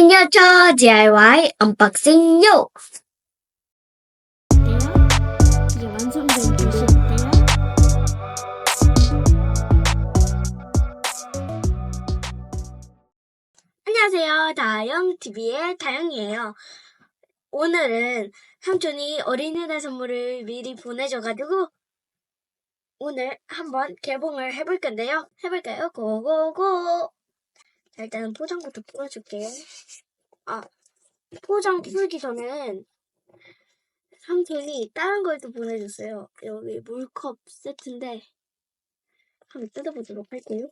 미니어처 DIY 완성된 도시인데요. 안녕하세요. 다영TV의 다영이에요. 오늘은 삼촌이 어린이날 선물을 미리 보내줘가지고 오늘 한번 개봉을 해볼 건데요. 해볼까요? 고고고! 자, 일단은 포장부터 풀어줄게요. 아, 포장 풀기 전에는 삼촌이 다른 걸 또 보내줬어요. 여기 물컵 세트인데 한번 뜯어보도록 할게요.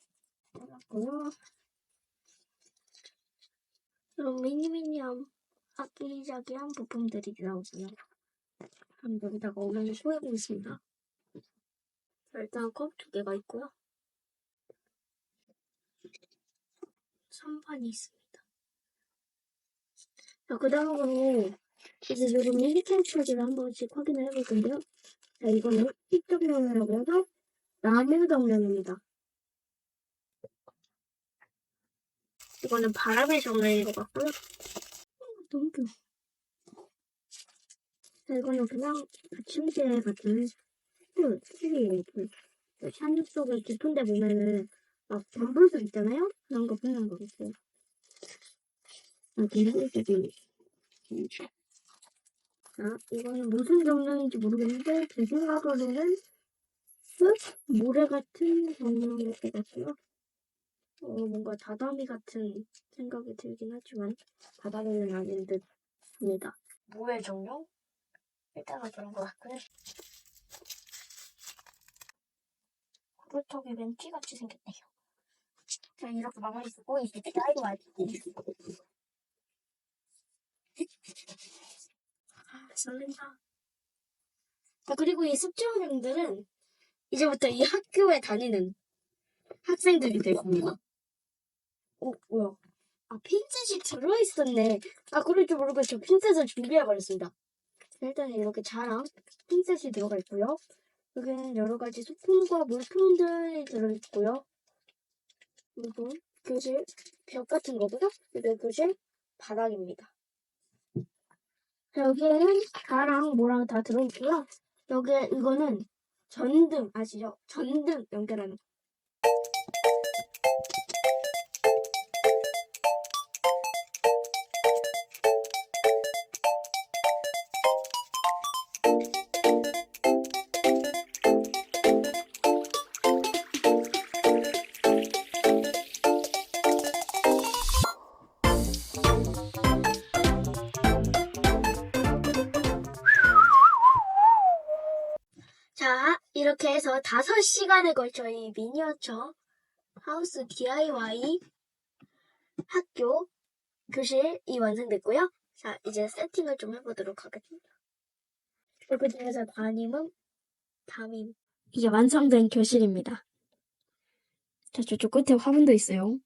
그럼 미니미니한 아기자기한 부품들이 나오고요. 한번 여기다가 오면을 소개해보겠습니다. 자, 일단 컵 두 개가 있고요. 선반이 있습니다. 자, 그 다음으로 이제 요즘 일캔처리를 한 번씩 확인을 해볼 건데요. 자, 이거는 틱정면이라고 해서 나무 정면입니다. 이거는 바람의 정면인 것 같고요. 어, 너무 귀여워. 자, 이거는 그냥 침대 같은 풀, 풀이에요, 풀. 샤뉴 속에 깊은 데 보면은 막 잠불수 있잖아요? 그런 거 표현한 거겠어요. 아, 근데 저기 자, 이거는 무슨 정면인지 모르겠는데 제 생각으로는 흙? 모래 같은 정면일 것 같고요. 어, 뭔가 다다미 같은 생각이 들긴 하지만 다다미는 아닌 듯입니다. 뭐의 종류? 일단은 그런 것 같고요. 구루턱이 벤티같이 생겼네요. 자, 이렇게 마무리 쓰고 이제 아이고 아이고. 아, 설렌다. 아, 그리고 이 습지원생들은 이제부터 이 학교에 다니는 학생들이 될 겁니다. 어, 뭐야. 아, 핀셋이 들어있었네. 아, 그럴 줄 모르고 저 핀셋을 준비해버렸습니다. 일단 이렇게 자랑 핀셋이 들어가 있고요. 여기는 여러 가지 소품과 물품들이 들어있고요. 그리고 교실 벽 같은 거고요. 그리고 교실 바닥입니다. 자, 여기에는 가랑 뭐랑 다 들어있고요. 여기에 이거는 전등 아시죠? 전등 연결하는 거. 이렇게 해서 5시간에 걸쳐 이 미니어처 하우스 DIY 학교 교실이 완성됐고요. 자, 이제 세팅을 좀 해보도록 하겠습니다. 그리고 중에서 담임은 담임. 이게 완성된 교실입니다. 자, 저쪽 끝에 화분도 있어요.